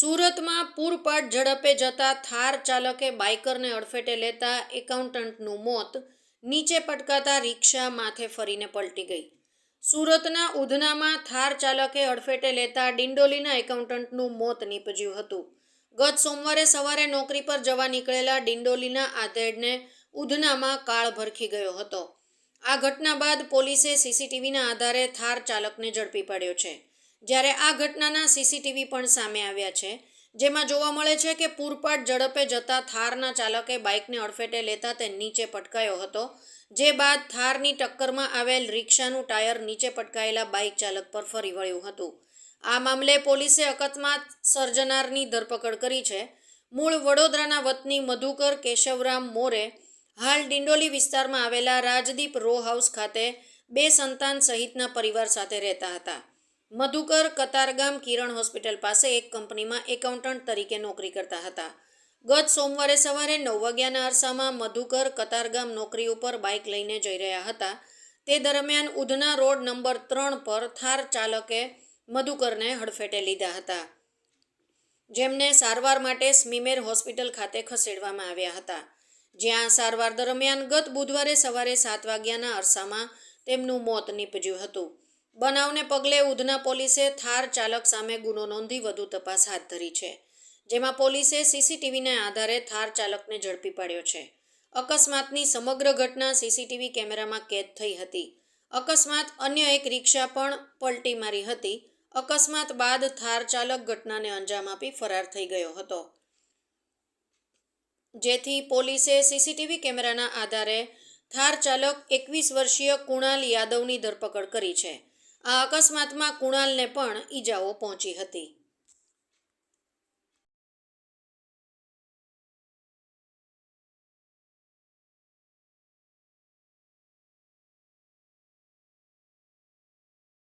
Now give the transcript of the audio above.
સુરતમાં પૂરપાટ ઝડપે જતા થાર ચાલકે બાઇકરને અડફેટે લેતા એકાઉન્ટન્ટનું મોત, નીચે પટકાતા રિક્ષા માથે ફરીને પલટી ગઈ. સુરતના ઉધનામાં થાર ચાલકે અડફેટે લેતા ડિંડોલીના એકાઉન્ટન્ટનું મોત નીપજ્યું હતું. ગત સોમવારે સવારે નોકરી પર જવા નીકળેલા ડિંડોલીના આધેડને ઉધનામાં કાળ ભરખી ગયો હતો. આ ઘટના બાદ પોલીસે સીસીટીવીના આધારે થાર ચાલકને ઝડપી પાડ્યો છે. જ્યારે આ ઘટનાના સીસીટીવી પણ સામે આવ્યા છે, જેમાં જોવા મળે છે કે પૂરપાટ ઝડપે જતા થારના ચાલકે બાઇકને અડફેટે લેતા તે નીચે પટકાયો હતો, જે બાદ થારની ટક્કરમાં આવેલ રિક્ષાનું ટાયર નીચે પટકાયેલા બાઇક ચાલક પર ફરી વળ્યું હતું. આ મામલે પોલીસે અકસ્માત સર્જનારની ધરપકડ કરી છે. મૂળ વડોદરાના વતની મધુકર કેશવરામ મોરે હાલ ડિંડોલી વિસ્તારમાં આવેલા રાજદીપ રો હાઉસ ખાતે બે સંતાન સહિતના પરિવાર સાથે રહેતા હતા. મધુકર કતારગામ કિરણ હોસ્પિટલ પાસે એક કંપનીમાં એકાઉન્ટન્ટ તરીકે નોકરી કરતા હતા. ગત સોમવારે સવારે નવ વાગ્યાના અરસામાં મધુકર કતારગામ નોકરી ઉપર બાઇક લઈને જઈ રહ્યા હતા. તે દરમિયાન ઉધના રોડ નંબર ત્રણ પર થાર ચાલકે મધુકરને હડફેટે લીધા હતા. જેમને સારવાર માટે સ્મીમેર હોસ્પિટલ ખાતે ખસેડવામાં આવ્યા હતા. જ્યાં સારવાર દરમિયાન ગત બુધવારે સવારે સાત વાગ્યાના અરસામાં તેમનું મોત નીપજ્યું હતું. બનાવને પગલે ઉધના પોલીસે થાર ચાલક સામે ગુનો નોંધી વધુ તપાસ હાથ ધરી છે, જેમાં પોલીસે સીસીટીવીના આધારે થાર ચાલકને ઝડપી પાડ્યો છે. અકસ્માતની સમગ્ર ઘટના સીસીટીવી કેમેરામાં કેદ થઈ હતી. અકસ્માત અન્ય એક રિક્ષા પણ પલટી મારી હતી. અકસ્માત બાદ થાર ચાલક ઘટનાને અંજામ આપી ફરાર થઈ ગયો હતો. જેથી પોલીસે સીસીટીવી કેમેરાના આધારે થાર ચાલક એકવીસ વર્ષીય કુણાલ યાદવની ધરપકડ કરી છે. આ અકસ્માતમાં કુણાલને પણ ઈજાઓ પહોંચી હતી.